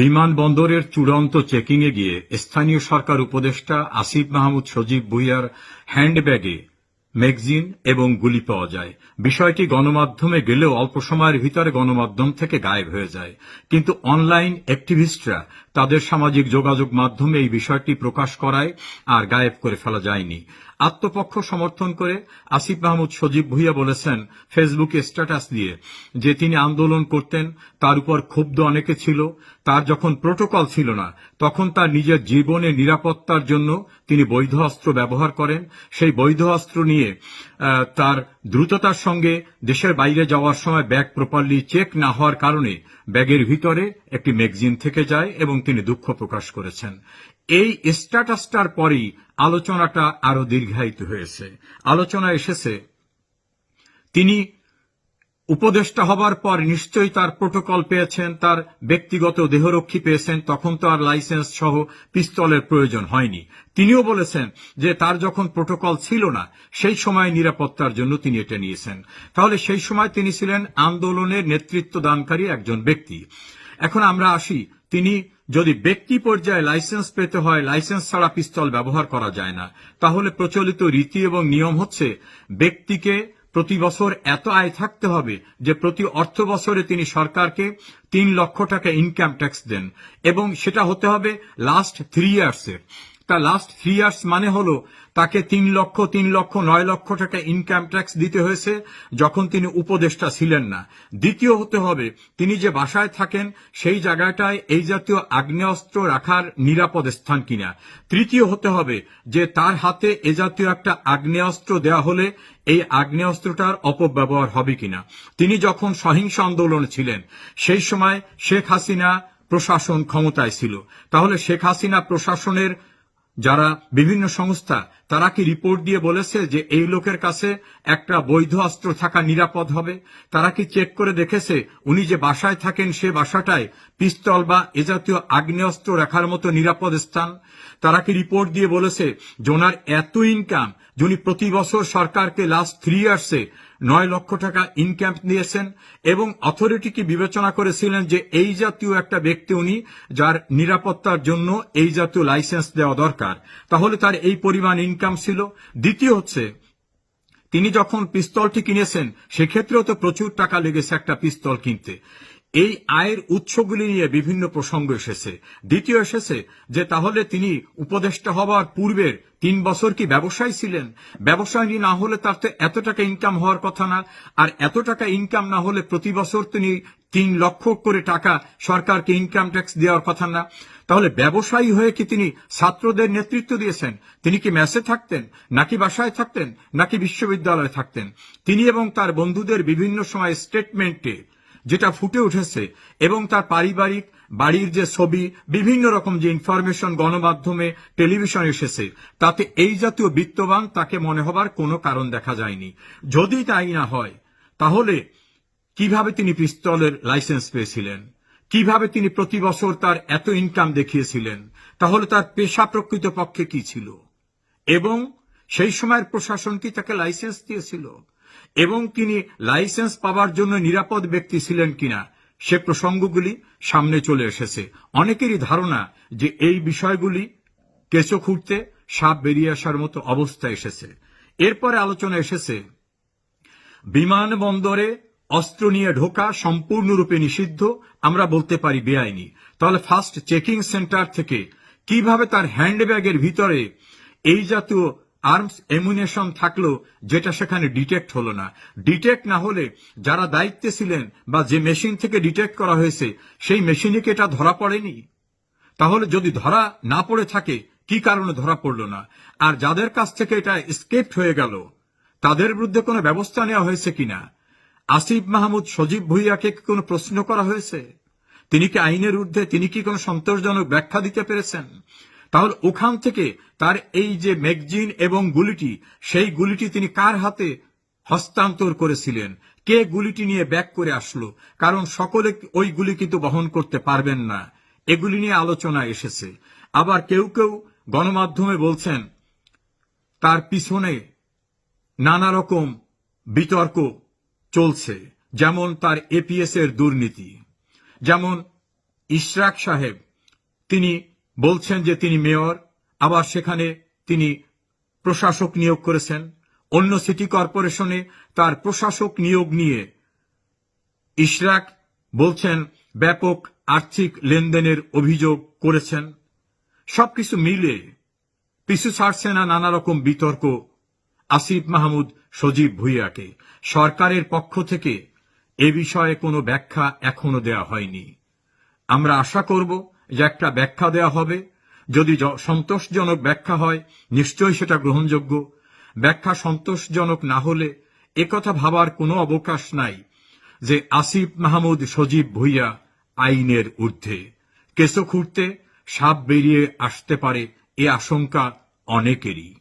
বিমানবন্দরের চূড়ান্ত চেকিংয়ে গিয়ে স্থানীয় সরকার উপদেষ্টা আসিফ মাহমুদ সজীব ভুইয়ার হ্যান্ডব্যাগে ম্যাগজিন এবং গুলি পাওয়া যায়। বিষয়টি গণমাধ্যমে গেলেও অল্প সময়ের ভিতরে গণমাধ্যম থেকে গায়েব হয়ে যায়। কিন্তু অনলাইন অ্যাক্টিভিস্টরা তাদের সামাজিক যোগাযোগ মাধ্যমে এই বিষয়টি প্রকাশ করায় আর গায়েব করে ফেলা যায়নি। আত্মপক্ষ সমর্থন করে আসিফ মাহমুদ সজীব ভুইয়া বলেছেন ফেসবুকে স্ট্যাটাস দিয়ে যে তিনি আন্দোলন করতেন, তার উপর ক্ষুব্ধ অনেকে ছিল, তার যখন প্রোটোকল ছিল না, তখন তার নিজের জীবনের নিরাপত্তার জন্য তিনি বৈধ অস্ত্র ব্যবহার করেন। সেই বৈধ অস্ত্র নিয়ে তার দ্রুততার সঙ্গে দেশের বাইরে যাওয়ার সময় ব্যাগ প্রপারলি চেক না হওয়ার কারণে ব্যাগের ভিতরে একটি ম্যাগজিন থেকে যায় এবং তিনি দুঃখ প্রকাশ করেছেন। এই স্ট্যাটাসটার পরেই আলোচনাটা আরও দীর্ঘায়িত হয়েছে। আলোচনা এসেছে, তিনি উপদেষ্টা হবার পর নিশ্চয়ই তার প্রোটোকল পেয়েছেন, তার ব্যক্তিগত দেহরক্ষী পেয়েছেন, তখন তো আর লাইসেন্স সহ পিস্তলের প্রয়োজন হয়নি। তিনিও বলেছেন যে তার যখন প্রোটোকল ছিল না, সেই সময় নিরাপত্তার জন্য তিনি এটা নিয়েছেন। তাহলে সেই সময় তিনি ছিলেন আন্দোলনের নেতৃত্ব দানকারী একজন ব্যক্তি। এখন আমরা আসি, তিনি যদি ব্যক্তি পর্যায়ে লাইসেন্স পেতে হয়, লাইসেন্স ছাড়া পিস্তল ব্যবহার করা যায় না, তাহলে প্রচলিত রীতি এবং নিয়ম হচ্ছে ব্যক্তিকে প্রতি বছর এত আয় থাকতে হবে যে প্রতি অর্থ বছরে তিনি সরকারকে তিন লক্ষ টাকা ইনকাম ট্যাক্স দেন এবং সেটা হতে হবে লাস্ট থ্রি ইয়ার্সের তা লাস্ট থ্রি ইয়ার্স মানে হলো, তাকে তিন লক্ষ তিন লক্ষ, নয় লক্ষ টাকা ইনকাম ট্যাক্স দিতে হয়েছে, যখন তিনি উপদেষ্টা ছিলেন না। দ্বিতীয় হতে হবে, তিনি যে বাসায় থাকেন, সেই জায়গাটায় এই জাতীয় আগ্নেয়াস্ত্র রাখার নিরাপদ স্থান কিনা। তৃতীয় হতে হবে, যে তার হাতে এ জাতীয় একটা আগ্নেয়াস্ত্র দেওয়া হলে এই আগ্নেয়াস্ত্রটার অপব্যবহার হবে কিনা। তিনি যখন সহিংস আন্দোলন ছিলেন, সেই সময় শেখ হাসিনা প্রশাসন ক্ষমতায় ছিল। তাহলে শেখ হাসিনা প্রশাসনের যারা বিভিন্ন সংস্থা, তারা কি রিপোর্ট দিয়ে বলেছে যে এই লোকের কাছে একটা বৈধ অস্ত্র থাকা নিরাপদ হবে? তারা কি চেক করে দেখেছে উনি যে বাসায় থাকেন সে বাসাটায় পিস্তল বা এ জাতীয় আগ্নেয়াস্ত্র রাখার মতো নিরাপদ স্থান? তারা কি রিপোর্ট দিয়ে বলেছে যে ওনার এত ইনকাম যিনি প্রতি বছর সরকারকে লাস্ট থ্রি ইয়ার্সে নয় লক্ষ টাকা ইনকাম দিয়েছেন এবং অথরিটিকে বিবেচনা করেছিলেন যে এই জাতীয় একটা ব্যক্তি উনি যার নিরাপত্তার জন্য এই জাতীয় লাইসেন্স দেওয়া দরকার। তাহলে তার এই পরিমাণ ইনকাম ছিল। দ্বিতীয় হচ্ছে, তিনি যখন পিস্তলটি কিনেছেন, সেক্ষেত্রেও তো প্রচুর টাকা লেগেছে একটা পিস্তল কিনতে। এই আয়ের উৎসগুলি নিয়ে বিভিন্ন প্রসঙ্গ এসেছে। দ্বিতীয় এসেছে যে তাহলে তিনি উপদেষ্টা হওয়ার পূর্বের তিন বছর কি ব্যবসায়ী ছিলেন? ব্যবসায়ী না হলে তার তো এত টাকা ইনকাম হওয়ার কথা না। আর এত টাকা ইনকাম না হলে প্রতি বছর তিনি তিন লক্ষ করে টাকা সরকারকে ইনকাম ট্যাক্স দেওয়ার কথা না। তাহলে ব্যবসায়ী হয়ে কি তিনি ছাত্রদের নেতৃত্ব দিয়েছেন? তিনি কি মেসে থাকতেন? নাকি বাসায় থাকতেন? নাকি বিশ্ববিদ্যালয়ে থাকতেন? তিনি এবং তার বন্ধুদের বিভিন্ন সময় স্টেটমেন্টে যেটা ফুটে উঠেছে এবং তার পারিবারিক বাড়ির যে ছবি, বিভিন্ন রকম যে ইনফরমেশন গণমাধ্যমে টেলিভিশন এসেছে, তাতে এই জাতীয় বিত্তবান তাকে মনে হবার কোনো কারণ দেখা যায়নি। যদি তাই না হয়, তাহলে কীভাবে তিনি পিস্তলের লাইসেন্স পেয়েছিলেন? কীভাবে তিনি প্রতি বছর তার এত ইনকাম দেখিয়েছিলেন? তাহলে তার পেশা প্রকৃত পক্ষে কি ছিল? এবং সেই সময়ের প্রশাসন কি তাকে লাইসেন্স দিয়েছিল? এবং তিনি লাইসেন্স পাওয়ার জন্য নিরাপদ ব্যক্তি ছিলেন কিনা সে প্রসঙ্গগুলি সামনে চলে এসেছে। অনেকেরই ধারণা যে এই বিষয়গুলি কেঁচো খুঁড়তে সাপ বেরিয়ে আসার মতো অবস্থা এসেছে। এরপরে আলোচনা এসেছে, বিমানবন্দরে অস্ত্র নিয়ে ঢোকা সম্পূর্ণরূপে নিষিদ্ধ, আমরা বলতে পারি বেআইনি। তাহলে ফার্স্ট চেকিং সেন্টার থেকে কীভাবে তার হ্যান্ডব্যাগের ভিতরে এই জাতীয় আর্মস এমুনেশন থাকল যেটা সেখানে ডিটেক্ট হলো না। ডিটেক্ট না হলে যারা দায়িত্বে ছিলেন বা যে মেশিন থেকে ডিটেক্ট করা হয়েছে, সেই মেশিনে কি এটা ধরা পড়েনি? তাহলে যদি ধরা না পড়ে থাকে, কি কারণে ধরা পড়ল না? আর যাদের কাছ থেকে এটা স্কেপড হয়ে গেল, তাদের বিরুদ্ধে কোনো ব্যবস্থা নেওয়া হয়েছে কিনা? আসিফ মাহমুদ, সজীব ভুইয়াকে কি কোনো প্রশ্ন করা হয়েছে? তিনি কি আইনের ঊর্ধ্বে তিনি কি কোনো সন্তোষজনক ব্যাখ্যা দিতে পেরেছেন? তাহলে ওখান থেকে তার এই যে ম্যাগজিন এবং গুলিটি, সেই গুলিটি তিনি কার হাতে হস্তান্তর করেছিলেন? কে গুলিটি নিয়ে ব্যাক করে আসলো? কারণ সকলে ওই গুলি কিন্তু বহন করতে পারবেন না। এগুলি নিয়ে আলোচনা এসেছে। আবার কেউ কেউ গণমাধ্যমে বলছেন, তার পিছনে নানা রকম বিতর্ক চলছে, যেমন তার এপিএস এর দুর্নীতি। যেমন ইশরাক সাহেব, তিনি বলছেন যে তিনি মেয়র, আবার সেখানে তিনি প্রশাসক নিয়োগ করেছেন। অন্য সিটি কর্পোরেশনে তার প্রশাসক নিয়োগ নিয়ে ইশরাক বলছেন, ব্যাপক আর্থিক লেনদেনের অভিযোগ করেছেন। সবকিছু মিলে পিছু ছাড়ছে না নানা রকম বিতর্ক। আসিফ মাহমুদ, সজীব ভুইয়াকে সরকারের পক্ষ থেকে এ বিষয়ে কোনো ব্যাখ্যা এখনও দেয়া হয়নি। আমরা আশা করব যে একটা ব্যাখ্যা দেয়া হবে। যদি সন্তোষজনক ব্যাখ্যা হয়, নিশ্চয়ই সেটা গ্রহণযোগ্য। ব্যাখ্যা সন্তোষজনক না হলে একথা ভাবার কোনো অবকাশ নাই যে আসিফ মাহমুদ সজীব ভুইয়া আইনের ঊর্ধ্বে। কেঁচো খুঁড়তে সাপ বেরিয়ে আসতে পারে, এ আশঙ্কা অনেকেরই।